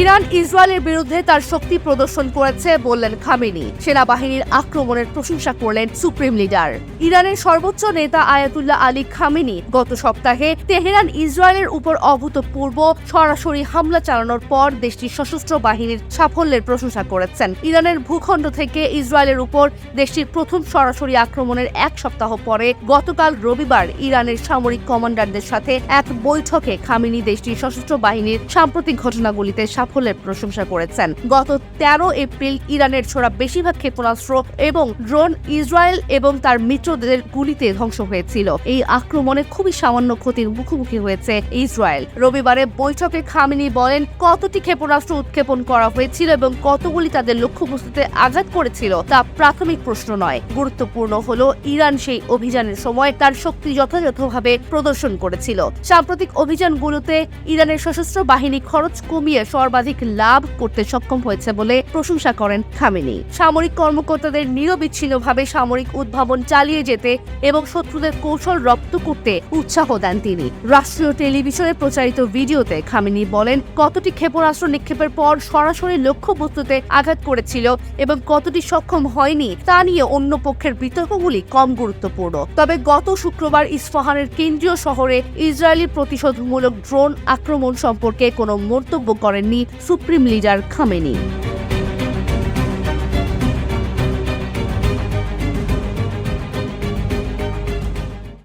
Iran, ইসরায়েলের বিরুদ্ধে তার শক্তি প্রদর্শন করেছে বললেন খামেনি। সেনাবাহিনীর আক্রমণের প্রশংসা করলেন সুপ্রিম লিডার। ইরানের সর্বোচ্চ নেতা আয়াতুল্লাহ আলী খামেনি গত সপ্তাহে তেহরান, ইসরায়েলের উপর অভূতপূর্ব সরাসরি হামলা চালানোর পর দেশটির সশস্ত্র বাহিনীর সাফল্যের প্রশংসা করেছেন। ইরানের ভূখণ্ড থেকে ইসরায়েলের উপর দেশটির প্রথম সরাসরি আক্রমণের এক সপ্তাহ পরে গতকাল রবিবার ইরানের সামরিক কমান্ডারদের সাথে এক বৈঠকে খামেনি দেশটির সশস্ত্র বাহিনীর সাম্প্রতিক ঘটনাগুলিতে সাফল্যের প্রশংসা করেছেন। গত তেরো এপ্রিল ইরানের ছোড়া বেশিরভাগ ক্ষেপণাস্ত্র এবং ড্রোন ইসরায়েল এবং তার মিত্রদের গুলিতে ধ্বংস হয়েছিল। এই আক্রমণে খুবই সামান্য ক্ষতির মুখোমুখি হয়েছে ইসরায়েল। রবিবারে বৈঠকে খামিনি বলেন কতটি ক্ষেপণাস্ত্র উৎক্ষেপণ করা হয়েছিল এবং কতগুলি তাদের লক্ষ্যবস্তুতে আঘাত করেছিল তা প্রাথমিক প্রশ্ন নয়। গুরুত্বপূর্ণ হল ইরান সেই অভিযানের সময় তার শক্তি যথাযথভাবে প্রদর্শন করেছিল। সাম্প্রতিক অভিযানগুলোতে ইরানের সশস্ত্র বাহিনী খরচ কমিয়ে সর্বাধিক লাভ করতে সক্ষম হয়েছে বলে প্রশংসা করেন খামেনি। সামরিক কর্মকর্তাদের নিরবিচ্ছিন্নভাবে সামরিক উদ্ভাবন চালিয়ে যেতে এবং শত্রুদের কৌশল রপ্ত করতে উৎসাহ দেন তিনি। রাষ্ট্রীয় টেলিভিশনে প্রচারিত ভিডিওতে খামেনি বলেন, কতটি ক্ষেপণাস্ত্র নিক্ষেপের পর সরাসরি লক্ষ্যবস্তুতে আঘাত করেছিল এবং কতটি সক্ষম হয়নি তা নিয়ে অন্য পক্ষের বিতর্কগুলি কম গুরুত্বপূর্ণ। তবে গত শুক্রবার ইস্ফাহানের কেন্দ্রীয় শহরে ইসরায়েলি প্রতিশোধমূলক ড্রোন আক্রমণ সম্পর্কে কোনো মন্তব্য করেননি সুপ্রিম লিডার খামেনি।